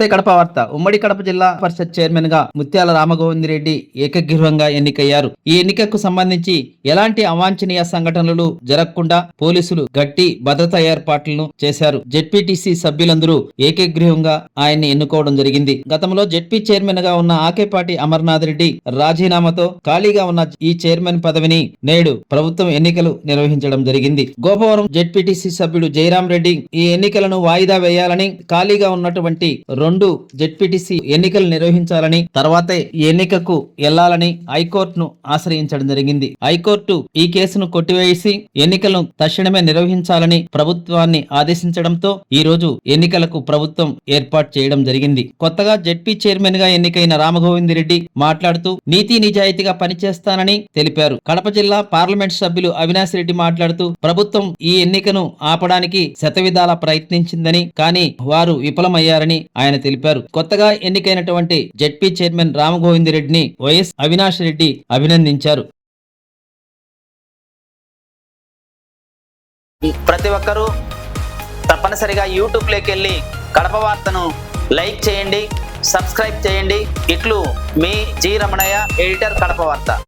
నమస్తే కడప వార్త. ఉమ్మడి కడప జిల్లా పరిషత్ చైర్మన్గా ముత్యాల రామగోవిందరెడ్డి ఏకగ్రీవంగా ఎన్నికయ్యారు. ఈ ఎన్నికకు సంబంధించి ఎలాంటి అవాంఛనీయ సంఘటనలు జరగకుండా పోలీసులు గట్టి భద్రతా ఏర్పాట్లను చేశారు. జెడ్పీటీసీ సభ్యులందరూ ఏకగ్రీవంగా ఆయన్ని ఎన్నుకోవడం జరిగింది. గతంలో జెడ్పీ చైర్మన్గా ఉన్న ఆకేపాటి అమర్నాథ్ రెడ్డి రాజీనామాతో ఖాళీగా ఉన్న ఈ చైర్మన్ పదవిని నేడు ప్రభుత్వం ఎన్నికలు నిర్వహించడం జరిగింది. గోపవరం జెడ్పీటీసీ సభ్యుడు జయరాం రెడ్డి ఈ ఎన్నికలను వాయిదా వేయాలని ఖాళీగా ఉన్నటువంటి రెండు జెడ్పీటీసీ ఎన్నికలు నిర్వహించాలని తర్వాతే ఎన్నికకు వెళ్ళాలని హైకోర్టును ఆశ్రయించడం జరిగింది. హైకోర్టు ఈ కేసును కొట్టివేసి ఎన్నికలను తక్షణమే నిర్వహించాలని ప్రభుత్వాన్ని ఆదేశించడంతో ఈ రోజు ఎన్నికలకు ప్రభుత్వం ఏర్పాటు చేయడం జరిగింది. కొత్తగా జెడ్పీ చైర్మన్గా ఎన్నికైన రామగోవింద్ రెడ్డి మాట్లాడుతూ నీతి నిజాయితీగా పనిచేస్తానని తెలిపారు. కడప జిల్లా పార్లమెంట్ సభ్యులు అవినాష్ రెడ్డి మాట్లాడుతూ ప్రభుత్వం ఈ ఎన్నికను ఆపడానికి శతవిధాల ప్రయత్నించిందని కానీ వారు విఫలమయ్యారని ఆయన తెలిపారు. కొత్తగా ఎన్నికైనటువంటి జడ్పీ చైర్మన్ రామగోవింద్ రెడ్డిని వైఎస్ అవినాష్ రెడ్డి అభినందించారు. ప్రతి ఒక్కరూ తప్పనిసరిగా యూట్యూబ్లోకి వెళ్ళి కడప వార్తను లైక్ చేయండి సబ్స్క్రైబ్ చేయండి. ఇట్లు మీ జి రమణయ్య ఎడిటర్ కడప వార్త.